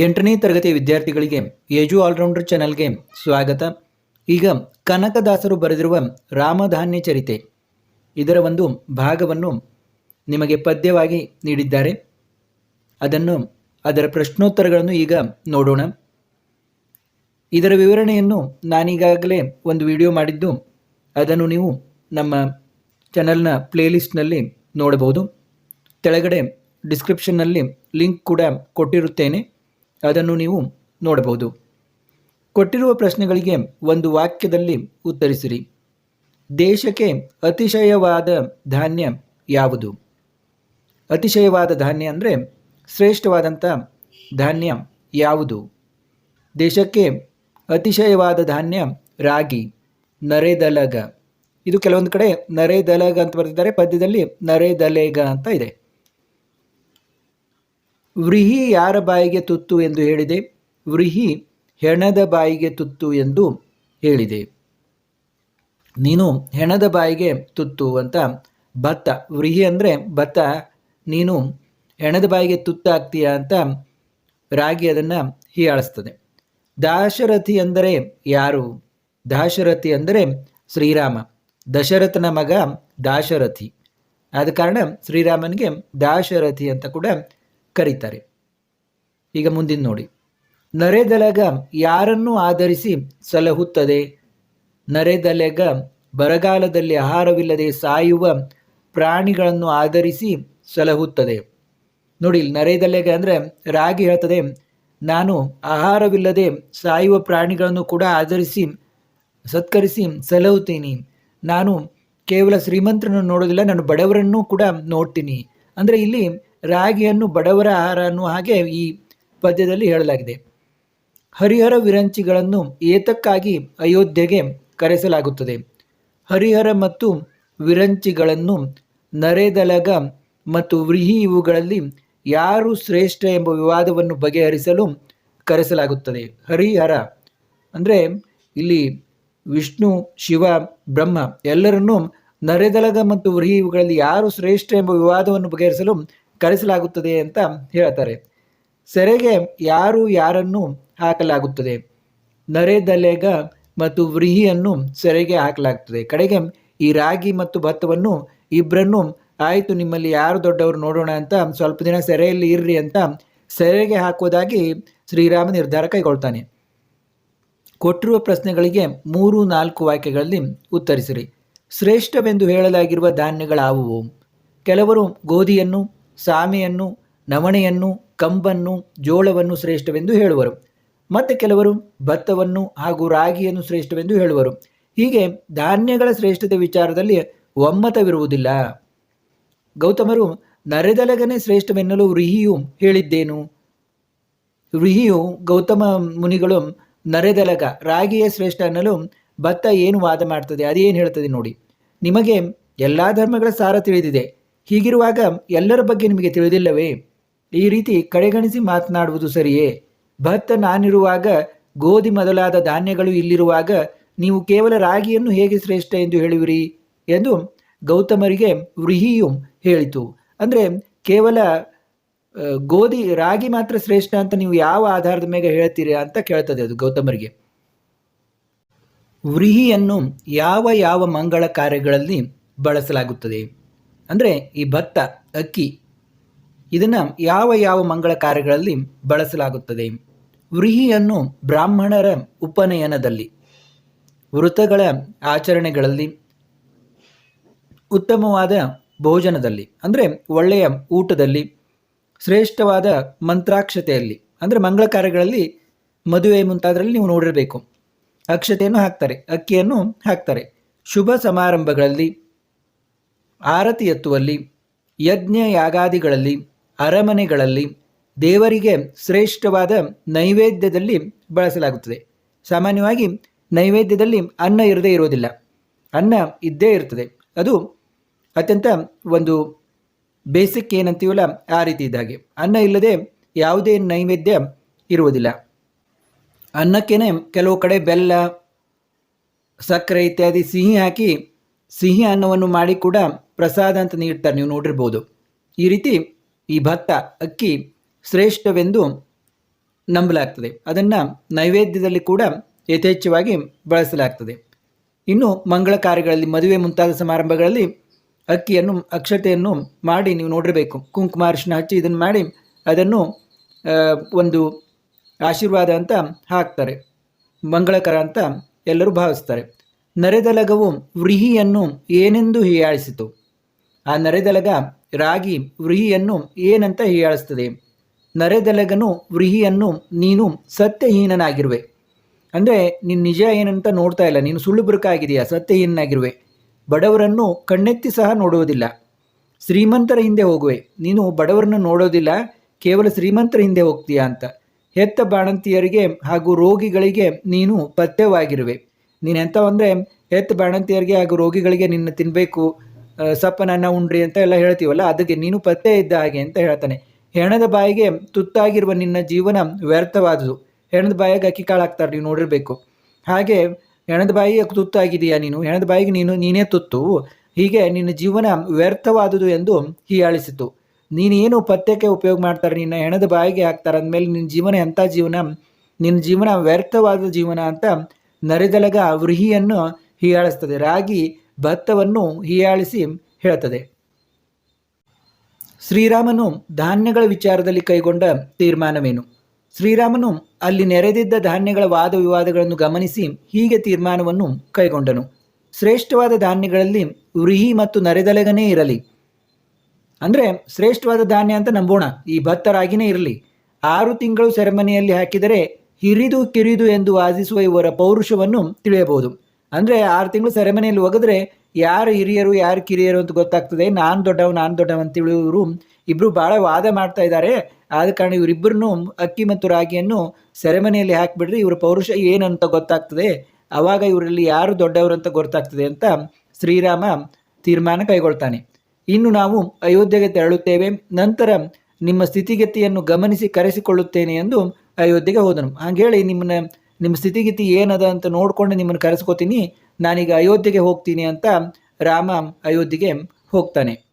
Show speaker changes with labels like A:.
A: ಎಂಟನೇ ತರಗತಿ ವಿದ್ಯಾರ್ಥಿಗಳಿಗೆ ಏಜು ಆಲ್ರೌಂಡರ್ ಚಾನಲ್ಗೆ ಸ್ವಾಗತ. ಈಗ ಕನಕದಾಸರು ಬರೆದಿರುವ ರಾಮಧಾನ್ಯ ಚರಿತೆ. ಇದರ ಒಂದು ಭಾಗವನ್ನು ನಿಮಗೆ ಪದ್ಯವಾಗಿ ನೀಡಿದ್ದಾರೆ. ಅದನ್ನು, ಅದರ ಪ್ರಶ್ನೋತ್ತರಗಳನ್ನು ಈಗ ನೋಡೋಣ. ಇದರ ವಿವರಣೆಯನ್ನು ನಾನೀಗಾಗಲೇ ಒಂದು ವಿಡಿಯೋ ಮಾಡಿದ್ದು, ಅದನ್ನು ನೀವು ನಮ್ಮ ಚಾನಲ್ನ ಪ್ಲೇಲಿಸ್ಟ್ನಲ್ಲಿ ನೋಡಬಹುದು. ಕೆಳಗಡೆ ಡಿಸ್ಕ್ರಿಪ್ಷನ್ನಲ್ಲಿ ಲಿಂಕ್ ಕೂಡ ಕೊಟ್ಟಿರುತ್ತೇನೆ. ಅದನ್ನು ನೀವು ನೋಡಬಹುದು. ಕೊಟ್ಟಿರುವ ಪ್ರಶ್ನೆಗಳಿಗೆ ಒಂದು ವಾಕ್ಯದಲ್ಲಿ ಉತ್ತರಿಸಿರಿ. ದೇಶಕ್ಕೆ ಅತಿಶಯವಾದ ಧಾನ್ಯ ಯಾವುದು? ಅತಿಶಯವಾದ ಧಾನ್ಯ ಅಂದರೆ ಶ್ರೇಷ್ಠವಾದಂಥ ಧಾನ್ಯ ಯಾವುದು? ದೇಶಕ್ಕೆ ಅತಿಶಯವಾದ ಧಾನ್ಯ ರಾಗಿ, ನರೇದಲಗ. ಇದು ಕೆಲವೊಂದು ಕಡೆ ನರೇದಲಗ ಅಂತ ಬರೆದಿದ್ದಾರೆ ಪದ್ಯದಲ್ಲಿ ನರೇದಲೇಗ ಅಂತ ಇದೆ. ವ್ರೀಹಿ ಯಾರ ಬಾಯಿಗೆ ತುತ್ತು ಎಂದು ಹೇಳಿದೆ? ವ್ರೀಹಿ ಹೆಣದ ಬಾಯಿಗೆ ತುತ್ತು ಎಂದು ಹೇಳಿದೆ. ನೀನು ಹೆಣದ ಬಾಯಿಗೆ ತುತ್ತು ಅಂತ ಭತ್ತ, ವ್ರೀಹಿ ಅಂದರೆ ಭತ್ತ, ನೀನು ಹೆಣದ ಬಾಯಿಗೆ ತುತ್ತಾಗ್ತೀಯ ಅಂತ ರಾಗಿ ಅದನ್ನು ಹೀಯಾಳಿಸ್ತದೆ. ದಾಶರಥಿ ಅಂದರೆ ಯಾರು? ದಾಶರಥಿ ಅಂದರೆ ಶ್ರೀರಾಮ, ದಶರಥನ ಮಗ ದಾಶರಥಿ. ಆದ ಕಾರಣ ಶ್ರೀರಾಮನಿಗೆ ದಾಶರಥಿ ಅಂತ ಕೂಡ ಕರೀತಾರೆ. ಈಗ ಮುಂದಿನ ನೋಡಿ. ನರೆದಲಗ ಯಾರನ್ನು ಆಧರಿಸಿ ಸಲಹುತ್ತದೆ? ನರೆದಲೆಗ ಬರಗಾಲದಲ್ಲಿ ಆಹಾರವಿಲ್ಲದೆ ಸಾಯುವ ಪ್ರಾಣಿಗಳನ್ನು ಆಧರಿಸಿ ಸಲಹುತ್ತದೆ. ನೋಡಿ, ನರೇದಲೆಗೆ ಅಂದರೆ ರಾಗಿ ಹೇಳ್ತದೆ, ನಾನು ಆಹಾರವಿಲ್ಲದೆ ಸಾಯುವ ಪ್ರಾಣಿಗಳನ್ನು ಕೂಡ ಆಧರಿಸಿ, ಸತ್ಕರಿಸಿ ಸಲಹುತ್ತೀನಿ. ನಾನು ಕೇವಲ ಶ್ರೀಮಂತರನ್ನು ನೋಡೋದಿಲ್ಲ ನಾನು ಬಡವರನ್ನು ಕೂಡ ನೋಡ್ತೀನಿ. ಅಂದರೆ ಇಲ್ಲಿ ರಾಗಿಯನ್ನು ಬಡವರ ಆಹಾರ ಅನ್ನುವ ಹಾಗೆ ಈ ಪದ್ಯದಲ್ಲಿ ಹೇಳಲಾಗಿದೆ. ಹರಿಹರ ವಿರಂಚಿಗಳನ್ನು ಏತಕ್ಕಾಗಿ ಅಯೋಧ್ಯೆಗೆ ಕರೆಸಲಾಗುತ್ತದೆ? ಹರಿಹರ ಮತ್ತು ವಿರಂಚಿಗಳನ್ನು ನರೇದಲಗ ಮತ್ತು ವ್ರೀಹಿ ಇವುಗಳಲ್ಲಿ ಯಾರು ಶ್ರೇಷ್ಠ ಎಂಬ ವಿವಾದವನ್ನು ಬಗೆಹರಿಸಲು ಕರೆಸಲಾಗುತ್ತದೆ? ಹರಿಹರ. ಅಂದರೆ ಇಲ್ಲಿ ವಿಷ್ಣು, ಶಿವ, ಬ್ರಹ್ಮ ಎಲ್ಲರನ್ನೂ ನರೆದಲಗ ಮತ್ತು ವ್ರೀಹಿ ಇವುಗಳಲ್ಲಿ ಯಾರು ಶ್ರೇಷ್ಠ ಎಂಬ ವಿವಾದವನ್ನು ಬಗೆಹರಿಸಲು ಕರೆಸಲಾಗುತ್ತದೆ ಅಂತ ಹೇಳ್ತಾರೆ. ಸೆರೆಗೆ ಯಾರು ಯಾರನ್ನು ಹಾಕಲಾಗುತ್ತದೆ? ನರೆದಲೆಗ ಮತ್ತು ವ್ರೀಹಿಯನ್ನು ಸೆರೆಗೆ ಹಾಕಲಾಗುತ್ತದೆ. ಕಡೆಗೆ ಈ ರಾಗಿ ಮತ್ತು ಭತ್ತವನ್ನು ಇಬ್ಬರನ್ನು ಆಯಿತು, ನಿಮ್ಮಲ್ಲಿ ಯಾರು ದೊಡ್ಡವರು ನೋಡೋಣ ಅಂತ ಸ್ವಲ್ಪ ದಿನ ಸೆರೆಯಲ್ಲಿ ಇರ್ರಿ ಅಂತ ಸೆರೆಗೆ ಹಾಕುವುದಾಗಿ ಶ್ರೀರಾಮ ನಿರ್ಧಾರ ಕೈಗೊಳ್ತಾನೆ. ಕೊಟ್ಟಿರುವ ಪ್ರಶ್ನೆಗಳಿಗೆ ಮೂರು, ನಾಲ್ಕು ವಾಕ್ಯಗಳಲ್ಲಿ ಉತ್ತರಿಸಿರಿ. ಶ್ರೇಷ್ಠವೆಂದು ಹೇಳಲಾಗಿರುವ ಧಾನ್ಯಗಳಾವುವು? ಕೆಲವರು ಗೋಧಿಯನ್ನು ಸಾಮೆಯನ್ನು, ನವಣೆಯನ್ನು, ಕಂಬನ್ನು, ಜೋಳವನ್ನು ಶ್ರೇಷ್ಠವೆಂದು ಹೇಳುವರು. ಮತ್ತು ಕೆಲವರು ಭತ್ತವನ್ನು ಹಾಗೂ ರಾಗಿಯನ್ನು ಶ್ರೇಷ್ಠವೆಂದು ಹೇಳುವರು. ಹೀಗೆ ಧಾನ್ಯಗಳ ಶ್ರೇಷ್ಠತೆ ವಿಚಾರದಲ್ಲಿ ಒಮ್ಮತವಿರುವುದಿಲ್ಲ. ಗೌತಮರು, ನರೆದಲಗನೆ ಶ್ರೇಷ್ಠವೆನ್ನಲು ವ್ರೀಹಿಯು ಹೇಳಿದ್ದೇನು? ರಿಹಿಯು ಗೌತಮ ಮುನಿಗಳು, ನರೆದಲಗ, ರಾಗಿಯೇ ಶ್ರೇಷ್ಠ ಅನ್ನಲು ಭತ್ತ ಏನು ವಾದ ಮಾಡ್ತದೆ? ಅದೇನು ಹೇಳ್ತದೆ ನೋಡಿ. ನಿಮಗೆ ಎಲ್ಲ ಧರ್ಮಗಳ ಸಾರ ತಿಳಿದಿದೆ. ಹೀಗಿರುವಾಗ ಎಲ್ಲರ ಬಗ್ಗೆ ನಿಮಗೆ ತಿಳಿದಿಲ್ಲವೇ? ಈ ರೀತಿ ಕಡೆಗಣಿಸಿ ಮಾತನಾಡುವುದು ಸರಿಯೇ? ಭತ್ತ ನಾನಿರುವಾಗ ಗೋಧಿ ಮೊದಲಾದ ಧಾನ್ಯಗಳು ಇಲ್ಲಿರುವಾಗ ನೀವು ಕೇವಲ ರಾಗಿಯನ್ನು ಹೇಗೆ ಶ್ರೇಷ್ಠ ಎಂದು ಹೇಳುವಿರಿ? ಎಂದು ಗೌತಮರಿಗೆ ವ್ರೀಹಿಯು ಹೇಳಿತು. ಅಂದರೆ ಕೇವಲ ಗೋಧಿ, ರಾಗಿ ಮಾತ್ರ ಶ್ರೇಷ್ಠ ಅಂತ ನೀವು ಯಾವ ಆಧಾರದ ಮೇಲೆ ಹೇಳ್ತೀರಿ ಅಂತ ಕೇಳ್ತದೆ ಅದು ಗೌತಮರಿಗೆ. ವ್ರೀಹಿಯನ್ನು ಯಾವ ಯಾವ ಮಂಗಳ ಕಾರ್ಯಗಳಲ್ಲಿ ಬಳಸಲಾಗುತ್ತದೆ? ಅಂದರೆ ಈ ಭತ್ತ, ಅಕ್ಕಿ, ಇದನ್ನು ಯಾವ ಯಾವ ಮಂಗಳ ಕಾರ್ಯಗಳಲ್ಲಿ ಬಳಸಲಾಗುತ್ತದೆ? ವ್ರೀಹಿಯನ್ನು ಬ್ರಾಹ್ಮಣರ ಉಪನಯನದಲ್ಲಿ, ವೃತಗಳ ಆಚರಣೆಗಳಲ್ಲಿ, ಉತ್ತಮವಾದ ಭೋಜನದಲ್ಲಿ, ಅಂದರೆ ಒಳ್ಳೆಯ ಊಟದಲ್ಲಿ, ಶ್ರೇಷ್ಠವಾದ ಮಂತ್ರಾಕ್ಷತೆಯಲ್ಲಿ, ಅಂದರೆ ಮಂಗಳ ಕಾರ್ಯಗಳಲ್ಲಿ ಮದುವೆ ಮುಂತಾದರಲ್ಲಿ ನೀವು ನೋಡಿರಬೇಕು. ಅಕ್ಷತೆಯನ್ನು ಹಾಕ್ತಾರೆ, ಅಕ್ಕಿಯನ್ನು ಹಾಕ್ತಾರೆ. ಶುಭ ಸಮಾರಂಭಗಳಲ್ಲಿ ಆರತಿ ಎತ್ತುವಲ್ಲಿ ಯಜ್ಞ ಯಾಗಾದಿಗಳಲ್ಲಿ ಅರಮನೆಗಳಲ್ಲಿ ದೇವರಿಗೆ ಶ್ರೇಷ್ಠವಾದ ನೈವೇದ್ಯದಲ್ಲಿ ಬಳಸಲಾಗುತ್ತದೆ. ಸಾಮಾನ್ಯವಾಗಿ ನೈವೇದ್ಯದಲ್ಲಿ ಅನ್ನ ಇರದೇ ಇರೋದಿಲ್ಲ ಅನ್ನ ಇದ್ದೇ ಇರ್ತದೆ. ಅದು ಅತ್ಯಂತ ಒಂದು ಬೇಸಿಕ್ ಏನಂತೀವಲ್ಲ, ಆ ರೀತಿ ಇದ್ದಾಗೆ ಅನ್ನ ಇಲ್ಲದೆ ಯಾವುದೇ ನೈವೇದ್ಯ ಇರುವುದಿಲ್ಲ. ಅನ್ನಕ್ಕೇನೆ ಕೆಲವು ಕಡೆ ಬೆಲ್ಲ, ಸಕ್ಕರೆ ಇತ್ಯಾದಿ ಸಿಹಿ ಹಾಕಿ ಸಿಹಿ ಅನ್ನವನ್ನು ಮಾಡಿ ಕೂಡ ಪ್ರಸಾದ ಅಂತ ನೀಡ್ತಾರೆ, ನೀವು ನೋಡಿರ್ಬೋದು. ಈ ರೀತಿ ಈ ಭತ್ತ ಅಕ್ಕಿ ಶ್ರೇಷ್ಠವೆಂದು ನಂಬಲಾಗ್ತದೆ. ಅದನ್ನು ನೈವೇದ್ಯದಲ್ಲಿ ಕೂಡ ಯಥೇಚ್ಛವಾಗಿ ಬಳಸಲಾಗ್ತದೆ. ಇನ್ನು ಮಂಗಳ ಕಾರ್ಯಗಳಲ್ಲಿ ಮದುವೆ ಮುಂತಾದ ಸಮಾರಂಭಗಳಲ್ಲಿ ಅಕ್ಕಿಯನ್ನು, ಅಕ್ಷತೆಯನ್ನು ಮಾಡಿ ನೀವು ನೋಡಿರಬೇಕು. ಕುಂಕುಮ ಅರಿಶಿನ ಹಚ್ಚಿ ಇದನ್ನು ಮಾಡಿ ಅದನ್ನು ಒಂದು ಆಶೀರ್ವಾದ ಅಂತ ಹಾಕ್ತಾರೆ. ಮಂಗಳಕರ ಅಂತ ಎಲ್ಲರೂ ಭಾವಿಸ್ತಾರೆ. ನರೆದಲಗವು ವ್ರೀಹಿಯನ್ನು ಏನೆಂದು ಹೀಯಾಳಿಸಿತು? ಆ ನರೆದಲಗ ರಾಗಿ ವೃಹಿಯನ್ನು ಏನಂತ ಹೀಯಾಳಿಸ್ತದೆ ನರೆದಲಗನು ವೃಹಿಯನ್ನು ನೀನು ಸತ್ಯಹೀನನಾಗಿರುವೆ. ಅಂದರೆ ನೀನು ನಿಜ ಏನಂತ ನೋಡ್ತಾ ಇಲ್ಲ, ನೀನು ಸುಳ್ಳು ಬುರುಕಾಗಿದೆಯಾ ಸತ್ಯಹೀನಾಗಿರುವೆ ಬಡವರನ್ನು ಕಣ್ಣೆತ್ತಿ ಸಹ ನೋಡುವುದಿಲ್ಲ. ಶ್ರೀಮಂತರ ಹಿಂದೆ ಹೋಗುವೆ. ನೀನು ಬಡವರನ್ನು ನೋಡೋದಿಲ್ಲ, ಕೇವಲ ಶ್ರೀಮಂತರ ಹಿಂದೆ ಹೋಗ್ತೀಯಾ ಅಂತ. ಹೆತ್ತ ಬಾಣಂತಿಯರಿಗೆ ಹಾಗೂ ರೋಗಿಗಳಿಗೆ ನೀನು ಪಥ್ಯವಾಗಿರುವೆ. ನೀನು ಎಂಥ ಅಂದರೆ, ಹೆತ್ತ ಬಾಣಂತಿಯರಿಗೆ ಹಾಗೂ ರೋಗಿಗಳಿಗೆ ನಿನ್ನ ತಿನ್ನಬೇಕು ಸಪ್ಪನನ್ನ ಉಂಡ್ರಿ ಅಂತ ಎಲ್ಲ ಹೇಳ್ತೀವಲ್ಲ, ಅದಕ್ಕೆ ನೀನು ಪತ್ತೆ ಇದ್ದ ಹಾಗೆ ಅಂತ ಹೇಳ್ತಾನೆ. ಹೆಣದ ಬಾಯಿಗೆ ತುತ್ತಾಗಿರುವ ನಿನ್ನ ಜೀವನ ವ್ಯರ್ಥವಾದುದು. ಹೆಣದ ಬಾಯಿಗೆ ಅಕ್ಕಿ ಕಾಳು ಹಾಕ್ತಾರೆ ನೀವು ನೋಡಿರಬೇಕು. ಹಾಗೆ ಹೆಣದ ಬಾಯಿಗೆ ತುತ್ತಾಗಿದೆಯಾ ನೀನು? ಹೆಣದ ಬಾಯಿಗೆ ನೀನು, ನೀನೇ ತುತ್ತು. ಹೀಗೆ ನಿನ್ನ ಜೀವನ ವ್ಯರ್ಥವಾದುದು ಎಂದು ಹೀಯಾಳಿಸಿತು. ನೀನೇನು ಪಥ್ಯಕ್ಕೆ ಉಪಯೋಗ ಮಾಡ್ತಾರೆ ನಿನ್ನ ಹೆಣದ ಬಾಯಿಗೆ ಹಾಕ್ತಾರೆ ಅಂದಮೇಲೆ ನಿನ್ನ ಜೀವನ ಎಂಥ ಜೀವನ? ನಿನ್ನ ಜೀವನ ವ್ಯರ್ಥವಾದ ಜೀವನ ಅಂತ ನರೆದಲಗ ವೃಹಿಯನ್ನು ಹೀಯಾಳಿಸ್ತದೆ. ರಾಗಿ ಭತ್ತವನ್ನು ಹೀಯಾಳಿಸಿ ಹೇಳುತ್ತದೆ. ಶ್ರೀರಾಮನು ಧಾನ್ಯಗಳ ವಿಚಾರದಲ್ಲಿ ಕೈಗೊಂಡ ತೀರ್ಮಾನವೇನು? ಶ್ರೀರಾಮನು ಅಲ್ಲಿ ನೆರೆದಿದ್ದ ಧಾನ್ಯಗಳ ವಾದ ವಿವಾದಗಳನ್ನು ಗಮನಿಸಿ ಹೀಗೆ ತೀರ್ಮಾನವನ್ನು ಕೈಗೊಂಡನು. ಶ್ರೇಷ್ಠವಾದ ಧಾನ್ಯಗಳಲ್ಲಿ ವ್ರೀಹಿ ಮತ್ತು ನರೆದಲೆಗನೇ ಇರಲಿ. ಅಂದರೆ ಶ್ರೇಷ್ಠವಾದ ಧಾನ್ಯ ಅಂತ ನಂಬೋಣ, ಈ ಭತ್ತ ರಾಗಿನೇ ಇರಲಿ. ಆರು ತಿಂಗಳು ಸೆರೆಮನೆಯಲ್ಲಿ ಹಾಕಿದರೆ ಹಿರಿದು ಕಿರಿದು ಎಂದು ವಾದಿಸುವ ಇವರ ಪೌರುಷವನ್ನು ತಿಳಿಯಬಹುದು. ಅಂದರೆ ಆರು ತಿಂಗಳು ಸೆರೆಮನೆಯಲ್ಲಿ ಒಗೆದ್ರೆ ಯಾರು ಹಿರಿಯರು, ಯಾರು ಕಿರಿಯರು ಅಂತ ಗೊತ್ತಾಗ್ತದೆ. ನಾನು ದೊಡ್ಡವ ನಾನು ದೊಡ್ಡವ ಅಂತ ಇವರು ಇಬ್ಬರು ಭಾಳ ವಾದ ಮಾಡ್ತಾ ಇದ್ದಾರೆ. ಆದ ಕಾರಣ ಇವರಿಬ್ಬರನ್ನು ಅಕ್ಕಿ ಮತ್ತು ರಾಗಿಯನ್ನು ಸೆರೆಮನೆಯಲ್ಲಿ ಹಾಕಿಬಿಡ್ರಿ, ಇವರ ಪೌರುಷ ಏನಂತ ಗೊತ್ತಾಗ್ತದೆ. ಆವಾಗ ಇವರಲ್ಲಿ ಯಾರು ದೊಡ್ಡವರು ಅಂತ ಗೊತ್ತಾಗ್ತದೆ ಅಂತ ಶ್ರೀರಾಮ ತೀರ್ಮಾನ ಕೈಗೊಳ್ತಾನೆ. ಇನ್ನು ನಾವು ಅಯೋಧ್ಯೆಗೆ ತೆರಳುತ್ತೇವೆ. ನಂತರ ನಿಮ್ಮ ಸ್ಥಿತಿಗತಿಯನ್ನು ಗಮನಿಸಿ ಕರೆಸಿಕೊಳ್ಳುತ್ತೇನೆ ಎಂದು ಅಯೋಧ್ಯೆಗೆ ಹೋದನು. ಹಾಗೇಳಿ ನಿಮ್ಮನ್ನ ನಿಮ್ಮ ಸ್ಥಿತಿಗತಿ ಏನದ ಅಂತ ನೋಡಿಕೊಂಡು ನಿಮ್ಮನ್ನು ಕರೆಸ್ಕೋತೀನಿ. ನಾನೀಗ ಅಯೋಧ್ಯೆಗೆ ಹೋಗ್ತೀನಿ ಅಂತ ರಾಮ ಅಯೋಧ್ಯೆಗೆ ಹೋಗ್ತಾನೆ.